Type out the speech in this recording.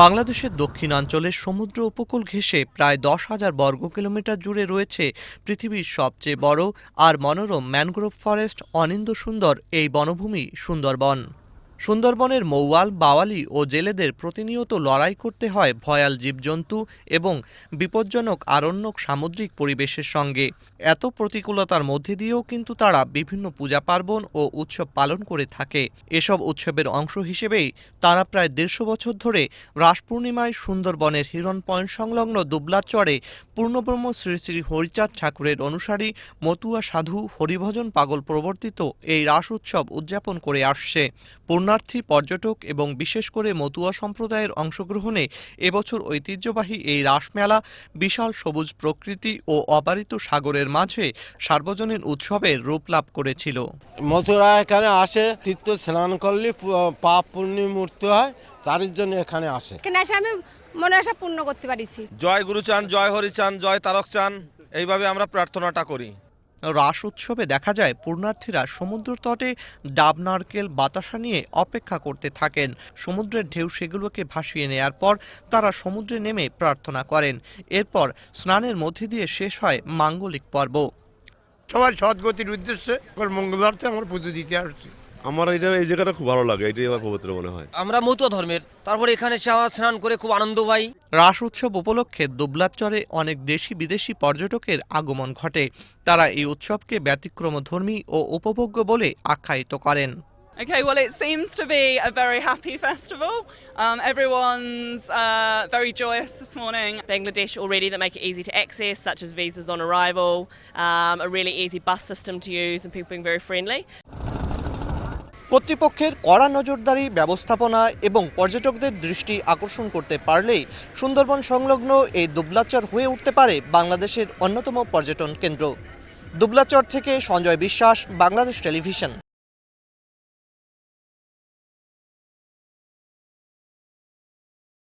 বাংলাদেশের দক্ষিণাঞ্চলের সমুদ্র উপকূল ঘেঁষে প্রায় দশ হাজার বর্গ কিলোমিটার জুড়ে রয়েছে পৃথিবীর সবচেয়ে বড় আর মনোরম ম্যানগ্রোভ ফরেস্ট অনিন্দ সুন্দর এই বনভূমি সুন্দরবন। সুন্দরবনের মৌয়াল, বাওয়ালি ও জেলেদের প্রতিনিয়ত লড়াই করতে হয় ভয়াল জীবজন্তু এবং বিপজ্জনক আরণ্যক সামুদ্রিক পরিবেশের সঙ্গে। এত প্রতিকূলতার মধ্যে দিয়েও কিন্তু তারা বিভিন্ন পূজা পার্বণ ও উৎসব পালন করে থাকে। এসব উৎসবের অংশ হিসেবেই তারা প্রায় দেড়শো বছর ধরে রাস পূর্ণিমায় সুন্দরবনের হিরণ পয়েন্ট সংলগ্ন দুবলাচরে পূর্ণব্রহ্ম শ্রী শ্রী হরিচাঁদ ঠাকুরের অনুসারী মতুয়া সাধু হরিভজন পাগল প্রবর্তিত এই রাস উৎসব উদযাপন করে আসছে। পূর্ণার্থী পর্যটক এবং বিশেষ করে মতুয়া সম্প্রদায়ের অংশগ্রহণে এবছর ঐতিহ্যবাহী এই রাসমেলা বিশাল সবুজ প্রকৃতি ও অবারিত সাগরের মাঝে সার্বজনীন উৎসবের রূপ লাভ করেছিল। মথুরা এখানে আসে তীর্থ স্নান করলে পু- পাপ পুণ্যি মূর্তি হয় তার জন্য এখানে আসে। এখানে এসে আমি মনে আশা পূর্ণ করতে পারিছি। জয় গুরুচান জয় হরিচান জয় তারক চান এইভাবে আমরা প্রার্থনাটা করি। রাস উৎসবে দেখা যায় পূর্ণার্থীরা সমুদ্র তটে ডাব, নারকেল, বাতাসা নিয়ে অপেক্ষা করতে থাকেন। সমুদ্রের ঢেউ সেগুলোকে ভাসিয়ে নেয়ার পর তারা সমুদ্রে নেমে প্রার্থনা করেন। এরপর স্নানের মধ্যে দিয়ে শেষ হয় মাঙ্গলিক পর্ব। সবার সদ্গতির উদ্দেশ্যে মঙ্গলার্থে আমার পুজো দিতে আসছি। আমার এটা এই জায়গাটা খুব ভালো লাগে এটাই আমার পবিত্র মনে হয় আমরা মতুয়া ধর্মের তারপরে এখানে আমরা স্নান করে খুব আনন্দ পাই রাস উৎসব উপলক্ষে দুবলাচরে অনেক দেশি বিদেশি পর্যটকের আগমন ঘটে তারা এই উৎসবকে ব্যতিক্রমধর্মী ও উপভোগ্য বলে আখ্যায়িত করেন Okay, well, it seems to be a very happy festival. Um, everyone's uh, very joyous this morning. Bangladesh already that make it easy to access, such as visas on arrival, um, a really easy bus system to use, and people being very friendly. কর্তৃপক্ষের কড়া নজরদারি, ব্যবস্থাপনা এবং পর্যটকদের দৃষ্টি আকর্ষণ করতে পারলেই সুন্দরবন সংলগ্ন এই দুবলাচর হয়ে উঠতে পারে বাংলাদেশের অন্যতম পর্যটন কেন্দ্র। দুবলাচর থেকে সঞ্জয় বিশ্বাস, বাংলাদেশ টেলিভিশন।